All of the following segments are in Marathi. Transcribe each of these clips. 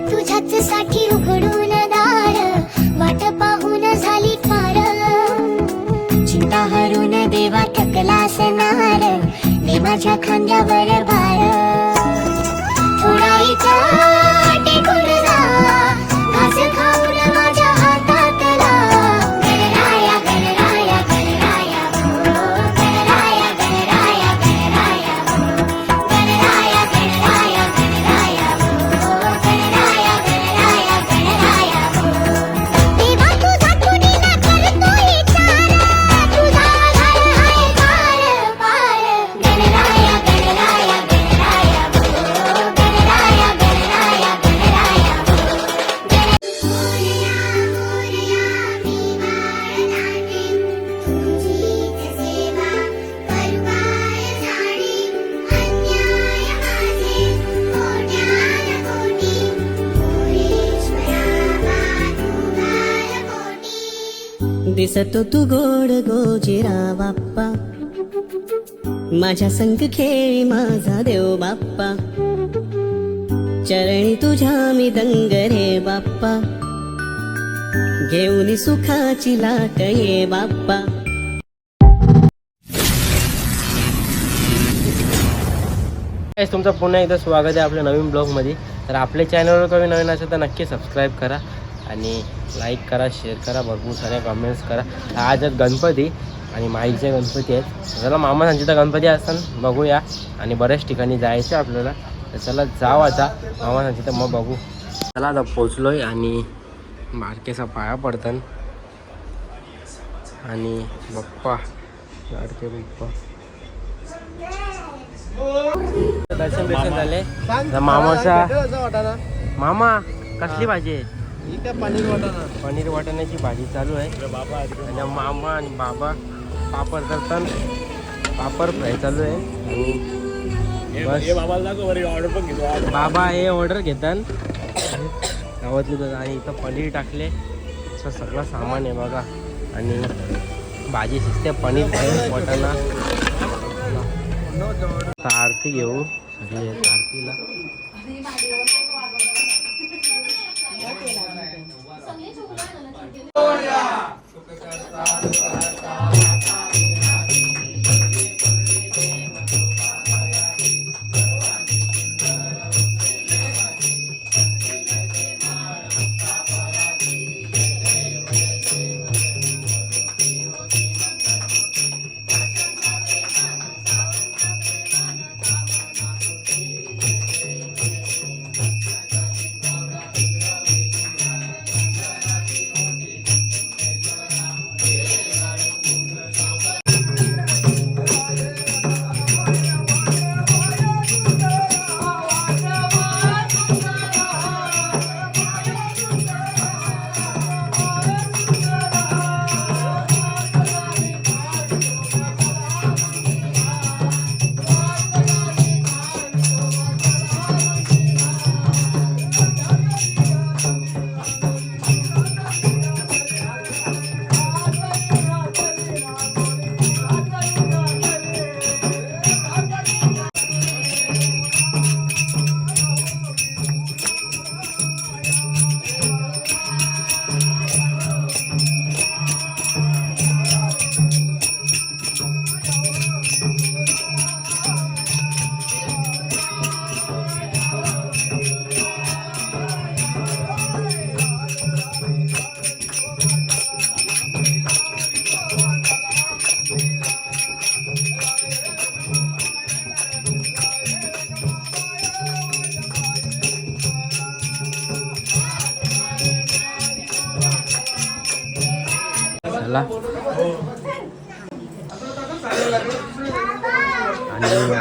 तुझ्याच साठी उघडून दार वाट पाहून झाली फार चिंता हरून देवा थकला असणार दे माझ्या खांद्यावर भार. दिसतो तू गोड गोजिरा बाप्पा माझ्या संग खेळी माझा देव बाप्पा. चरणी तुझ्या मी दंग रे बाप्पा. घेऊन सुखाची लाट ये बाप्पा. तुमचं पुन्हा एकदा स्वागत आहे आपल्या नवीन ब्लॉगमध्ये. तर आपल्या चॅनलवर कमी नवीन असेल तर नक्की सबस्क्राईब करा. आणि लाईक करा शेअर करा भरपूर साऱ्या कमेंट्स करा. आज आहेत गणपती आणि माईचे गणपती आहेत. चला मामा तर गणपती असताना बघूया. आणि बऱ्याच ठिकाणी जायचं आपल्याला. तर चला जाऊ आता. मामा तर मग बघू. चला आता पोचलो आहे आणि बारकेसा पाया पडतात आणि बाप्पा लाडके बाप्पा. दर्शन बिर्शन झाले मामाचा मामा कसली भाजी आहे? पनीर वाटाण्याची भाजी चालू आहे. आणि मामा आणि बाबा पापड करतात. पापड फ्राय चालू आहे. आणि. बाबा हे ऑर्डर घेतात. गावातली आणि इथं पनीर टाकले. असं सगळं सामान आहे बघा. आणि भाजी शिजते पनीर फ्राय वाटाणा. आरती घेऊ. सगळे आरतीला.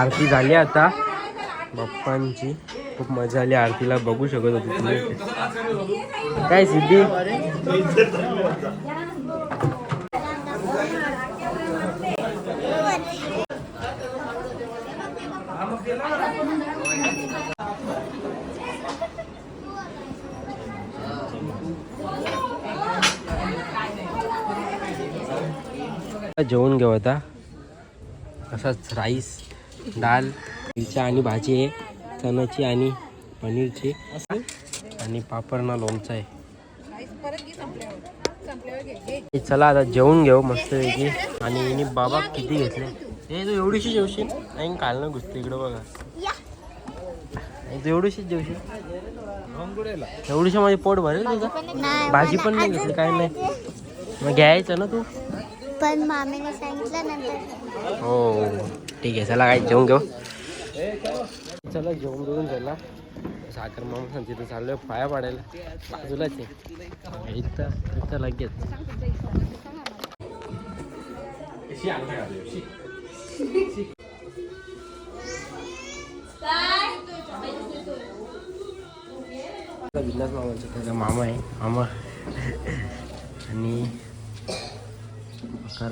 आरती झाली आता. बाप्पांची खूप मजा आली. आरतीला बघू शकत होती तुम्ही. काय सिद्धी? जेवण घेऊ आता. असाच राईस. डाल मिरच्या आणि भाजी आहे. चण्याची आणि पनीरची. आणि पापड ना लोणचं आहे. चला आता जेवून घेऊ मस्त पैकी आणि हिने बाबा किती घेतले? हे तू एवढीशी जेवशील? नाही काल ना घुसते इकडं बघा. तू एवढीशीच जेवशील? एवढीशा माझे पोट भरेल तुझं? भाजी पण नाही घेतली काय नाही. मग घ्यायचं ना तू? पण मामीने सांगितलं नंतर. हो. ठीक आहे चला काय जेवून घेऊ. चला जेवण बिवून झाला. साखर मामा तिथं चाललोय पाया पाडायला. बाजूलाच आहे. इथं इथं लगेच. विलास मामाचा त्याचा मामा आहे. मामा. आणि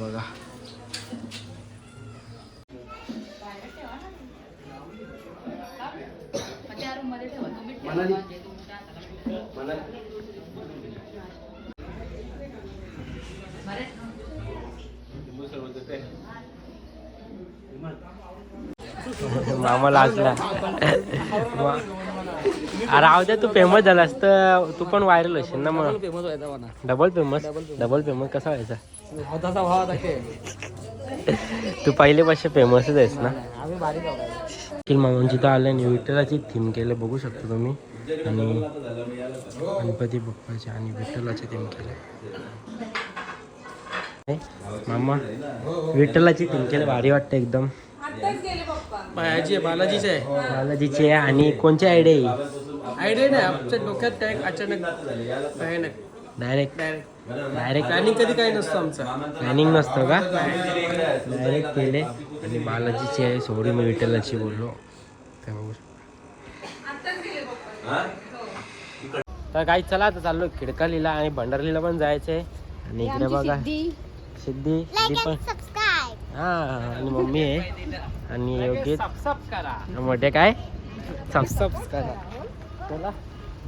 बघा. बघा मामा लाजला. राहू दे तू फेमस झालास तर तू पण व्हायरल होशील ना मग. फेमस व्हायचा म्हणा डबल फेमस डबल फेमस कसा व्हायचा? तू पहिले पाचशे फेमसच आहेस ना. मामांची तर आल्या आणि विठ्ठलाची थीम केलं बघू शकता तुम्ही. आणि गणपती बाप्पाचे आणि विठ्ठलाचे थीम केलं. हे, मामा विठ्ठलाची थीम केलं भारी वाटतं एकदम. बालाजीची आहे. बालाजीची आहे आणि कोणची आयडिया आहे? आयडिया नाही आमच्या डोक्यात काय अचानक काय नाही. डायरेक्ट डायरेक्ट डायरेक्ट प्लॅनिंग कधी काही नसतं आमचं. प्लॅनिंग नसतं का? डायरेक्ट केले. आणि बालाजीची आहे सोडी मी विठ्ठलाची बोललो ते बघू तर काही चला आता चाललो खिडकालीला आणि भंडारलीला पण जायचंय. आणि इकडे बघा. सिद्धी. सिद्धी पण हा आणि मम्मी आहे. आणि योग्य मोठे काय? सबसब करा. चला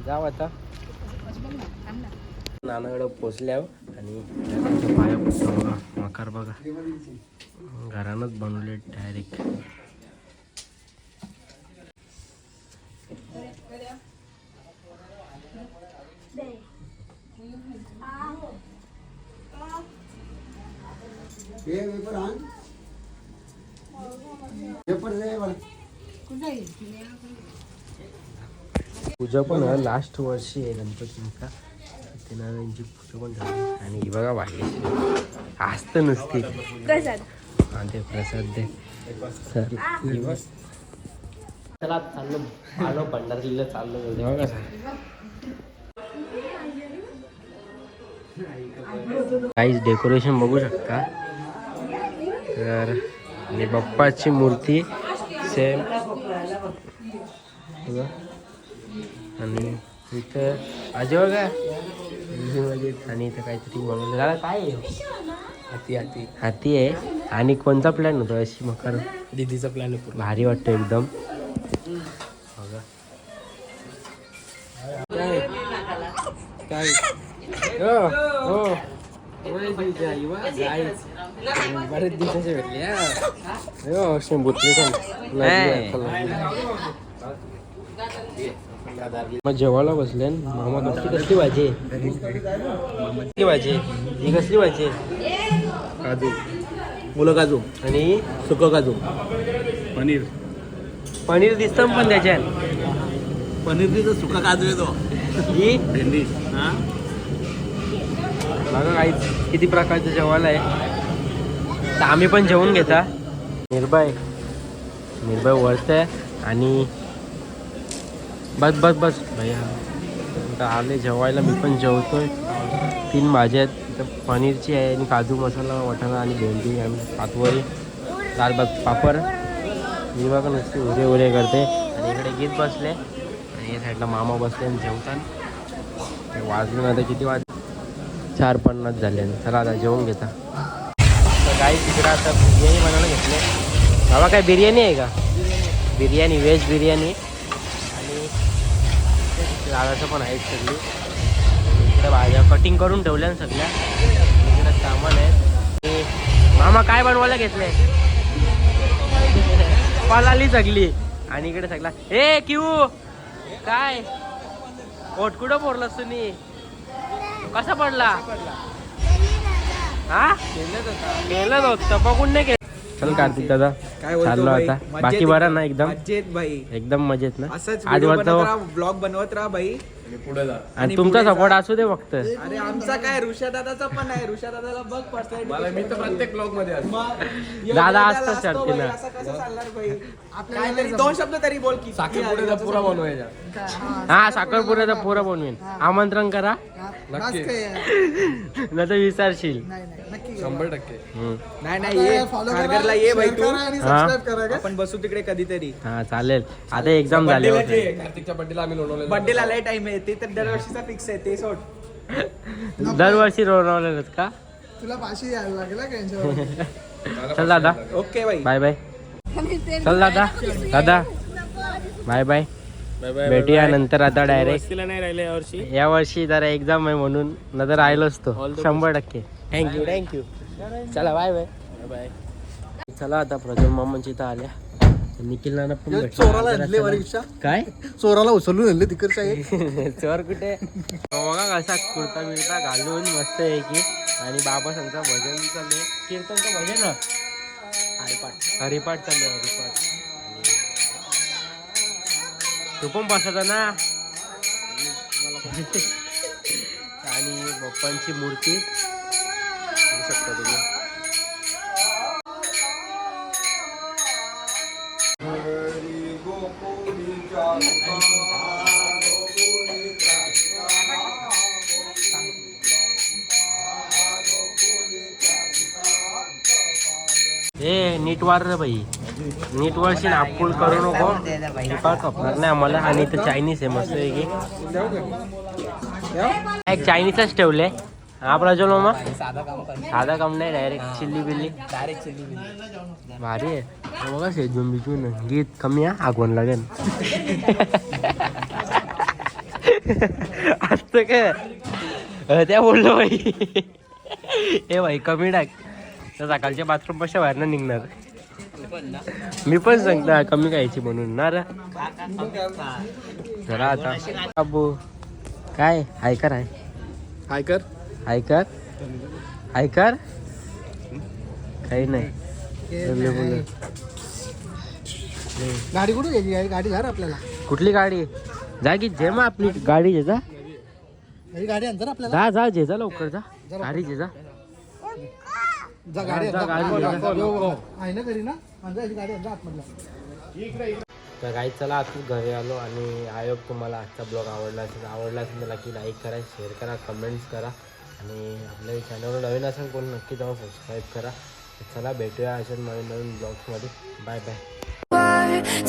जाऊ आता. नानाकडं पोचल्यावर आणि पाया पडतो बघा मकार बघा. घरानंच बनवले डायरेक्ट पूजा पण लास्ट वर्षी आहे गणपतींचा सत्यनारायणची यांची पूजा पण झाली. आणि ही बघा वाढली आस्त नसते. हा ते प्रसाद दे. बघ. चला चाललो. आलो भंडारीला चाललो कसं काहीच डेकोरेशन बघू शकता. तर आणि बाप्पाची मूर्ती सेम आणि इथं आजी बघा. आणि इथं काहीतरी बनवलं झालं काय हाती हाती. हाती आहे. आणि कोणता प्लॅन होता? अशी मकर दीदीचा प्लॅन भारी वाटतं एकदम. बघा. काय? काय? हो हो. बरेच दिवसाचे भेटले मग जेवायला बसले. मामा कसली कसली भाजी आहे? कसली भाजी? ही कसली भाजी? काजू. मुलं काजू. आणि सुक काजू. पनीर. पनीर दिसतं पण त्याच्यात. पनीर तिथं सुका काजू येतो. ही? भेंडी. हा. बघा काहीच किती प्रकारचं जेवायला आहे. तर आम्ही पण जेवून घेता. निर्भय. निर्भय वळतंय आणि बस बस बस. भैया आले जेवायला मी पण जेवतोय. तीन भाज्या आहेत. तर पनीरची आहे आणि काजू मसाला वाटाणा आणि भेंडी आणि पातवरी दाल भात पापड. मी बघा नुसती उरे उरे करते. आणि इकडे गीत बसले. आणि या साईडला मामा बसले आणि जेवतात. ते वाजले आता किती वाज चार पन्नास झाले. चला आता जेवून घेता. काही तिकडं आता बिर्याणी बनवायला घेतले बाबा काय बिर्याणी आहे का? बिर्याणी व्हेज बिर्याणी. आणि दादाचं पण आहेत सगळी. इकडं भाज्या कटिंग करून ठेवल्या ना सगळ्या. इकडं सामान आहे. मामा काय बनवायला घेतले पलाली सगळी. आणि इकडे सगळा ए क्यू! काय? ओट कुठं पोरलास तुम्ही कसा पडला? हा? केलं होतं. बघून नाही केलं. चल कार्तिक दादा चाललो? आता. बाकी बरं? ना एकदम? भाई. एकदम मजेत ना? आज वाटतं बनवत राहा ब्लॉग बनवत राहा भाई. आणि तुमचा सपोर्ट. असू दे फक्त. अरे आमचा काय ऋषा दादाचा पण आहे. ऋषा दादाला बघ पर्सनॅलिटी मी तर प्रत्येक ब्लॉगमध्ये दादा असतो शर्तीनं. असं कसं चालणार भाई? काहीतरी दोन शब्द तरी बोल की. साखरपुड्याचा पुरा बनवायचा. हा साखरपुऱ्याचा पोरं बनवीन. आमंत्रण करा. नाही तर विचारशील. शंभर टक्के. हम्म. नाही नाही ये. खारघरला ये भाई तू. आपण बसू तिकडे कधीतरी. हा चालेल. आता एक्झाम झाले होते कार्तिकच्या बड्डेला आम्ही लोणवले बर्थडेला लय टाइम आहे. ते तर दरवर्षीचा फिक्स आहे ते सोड. दरवर्षी रोवलेत का? तुला फाशी यायला लागेल हा त्यांच्यावर. चल दादा. ओके भाई बाय बाय. चल दादा. दादा. Bye bye. भेटूया नंतर आता डायरेक्ट नाही राहिले यावर्षी या वर्षी जरा एक्झाम आहे म्हणून नंतर राहिलोच तो. शंभर टक्के. थँक्यू थँक्यू चला बाय बाय बाय चला आता प्रज्वल मामांची इथं आल्या. निखिल नाना पण भेटले. चोराला आणले वर रिक्षा काय? चोराला उचलून आणले तिकडच्या आहे. चोर कुठे? बघा कसा कुर्ता बिर्ता घालून मस्त आहे की. आणि बाबा सांगता भजन चालू आहे कीर्तनचं भजन? हरिपाठ. हरिपाठ चालू आहे हरिपाठ. तू पण बसायचा ना. आणि बाप्पांची मूर्ती. बघू शकता तुम्ही. ए नीट वार रे बाई. नीट वरशी आपुल करू नको. दुपार खपणार नाही आम्हाला. आणि इथं चायनीज आहे मस्त आहे की. एक चायनीजच ठेवले. हा प्रज्वल मामा. साधा काम नाही डायरेक्ट चिल्ली बिल्ली भारी आहे. बघा शेजून बिजून. गीत कमी आहे आगवण लागेल. असतं काय? त्या बोललो बाई. ए भाई कमी टाक. तर सकाळच्या बाथरूम पाशा बाहेर निघणार. मी पण सांगता कमी खायची म्हणून. ना रे. जरा आता. अबू काय? ऐकर आहे. हाय कर ऐकर ऐकर काही नाही. गाडी कुठे घ्यायची? गाडी गाडी घर आपल्याला. कुठली गाडी? जा की जे मग आपली गाडी जे जा. गाडी आणतो आपल्याला. जा जा जे जा लवकर जा. गाडी जे जा. जा गाडी जा, आणजा. गाडी हो. हो, हो. आहे ना घरी ना आणजा याची गाडी आणजा आतमधला तर काही चला आता घरी आलो आणि आयोग तुम्हाला आजचा ब्लॉग आवडला असेल आवडला असेल तर नक्की लाईक करा शेअर करा कमेंट्स करा आणि आपल्या चॅनलवर नवीन असेल कोण नक्की जाऊन सबस्क्राईब करा तर चला भेटूया अशा नवीन नवीन ब्लॉग्समध्ये bye bye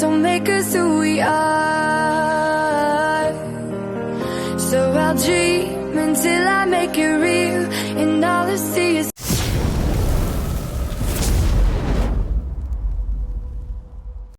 Don't make us who we are. So I'll dream until I make it real.